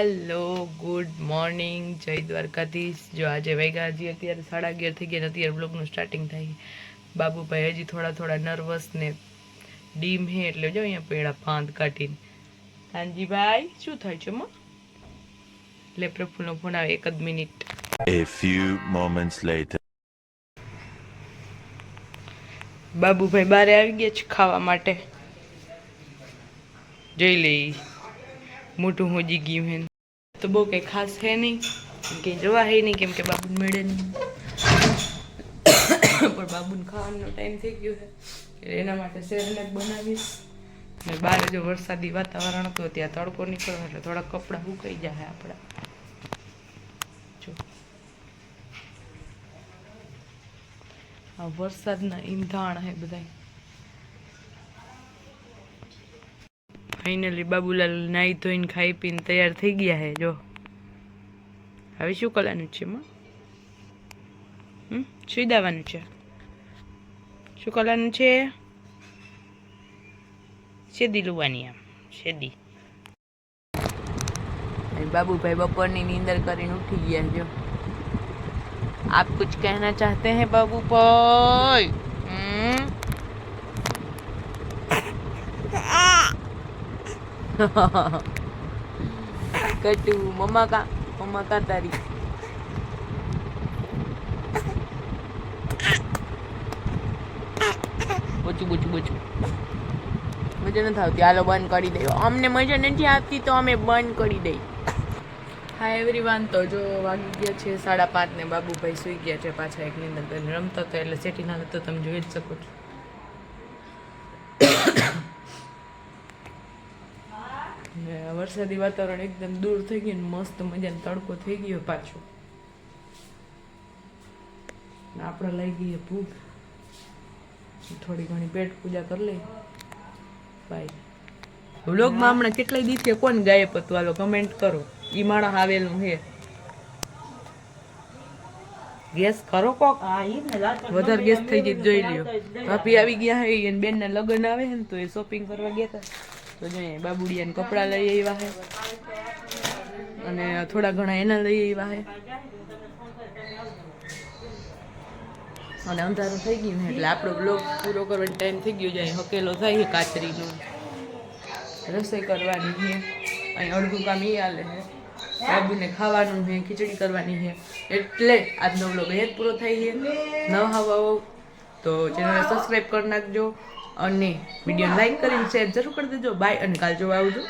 Hello good morning જય દ્વારકાધીશ. જો આજે વૈગા હજી અત્યારે સાડા અગિયાર થઈ ગયા અત્યારે બ્લોગનું સ્ટાર્ટિંગ થાય. બાબુભાઈ હજી થોડા થોડા નર્વસ ને ડીમ હે એટલે જો અહીંયા પેડા ફાંદ કાઢીને. કાનજીભાઈ શું થાય છે માં લે પ્રફુલ્લનો ફોન આવે એક જ minute A few moments later. Babubhai બારે આવી ગયા છે ખાવા માટે. જોઈ લઈ મોટું હોજી ગયું હે તો બહુ કંઈ ખાસ છે નહીં. કંઈ જોવા હે નહીં, કેમ કે બાબુને મળે નહીં. પણ બાબુને ખાવાનો ટાઈમ થઈ ગયો છે. એના માટે સેરેલેક બનાવીશ. ને બહાર જો વરસાદી વાતાવરણ હતું, ત્યાં તડકો નીકળ્યો એટલે થોડા કપડાં સુકાઈ જાય આપણા. જો. આ વરસાદના ઈંધાણ હે બધા ફાઇનલી બાબુલાલ નાહી ધોઈને ખાઈ પીને તૈયાર થઈ ગયા હે, જો. હવે શું કરવાનું છે એમાં સુઈ દાવાનું છે? શું કરવાનું છે? શેદી લુવાની આમ શેદી બાબુભાઈ બપોરની નીંદર કરીને ઉઠી ગયા જો. આપ કુછ કહેના ચાહતે હે બાબુભાઈ? હમ? કટુ, મમ્મા કા મમ્મા કા તારી? બોચું બોચું બોચું. મજા નથી આવતી. હાલો, બંધ કરી દઈએ અમને મજા નથી આવતી તો અમે બંધ કરી દઈએ. હા એવરી વાન તો જો વાગી ગયા છે સાડા પાંચ ને બાબુભાઈ સુઈ ગયા છે પાછા એક નિંદર રમતો હતા એટલે સેટી ના તો તમે જોઈ જ શકો છો. ને વરસાદી વાતાવરણ એકદમ દૂર થઈ ગયું મસ્ત મજાનો તડકો થઈ ગયો પાછો. આપણે લઈ ગઈએ ભૂખ. થોડી ઘણી પેટ પૂજા કરી લઈ બાય વ્લોગમાં હમણાં કેટલાય દિવસે કોણ ગાયબ હતું? હાલો કમેન્ટ કરો. ઈ માણસ આવેલું હે ગેસ કરો કોક? વધારે ગેસ થઈ જાય જોઈ લ્યો. ભાભી આવી ગયા હે બેન ના લગ્ન આવે હે ને તો એ શોપિંગ કરવા ગયા હતા. તો જોઈએ બાબુડિયાને કપડાં લઈ આવ્યા છે અને થોડા ઘણા એના લઈ આવ્યા છે અને અંધારું થઈ ગયું એટલે આપણો બ્લોગ પૂરો કરવાનો ટાઈમ થઈ ગયો જાય હકેલો થાય છે કાચરીનો. રસોઈ કરવાની છે. અહીં અડધું કામ એ હાલે છે. બાબુને ખાવાનું છે, ખીચડી કરવાની છે. એટલે આજનો બ્લોગ એ પૂરો થાય છે. ન હવા તો ચેનલને સબસ્ક્રાઈબ કરી નાખજો અને વીડિયો લાઈક કરીને શેર જરૂર કરી દેજો. બાય અને કાલ જોવા આવજો.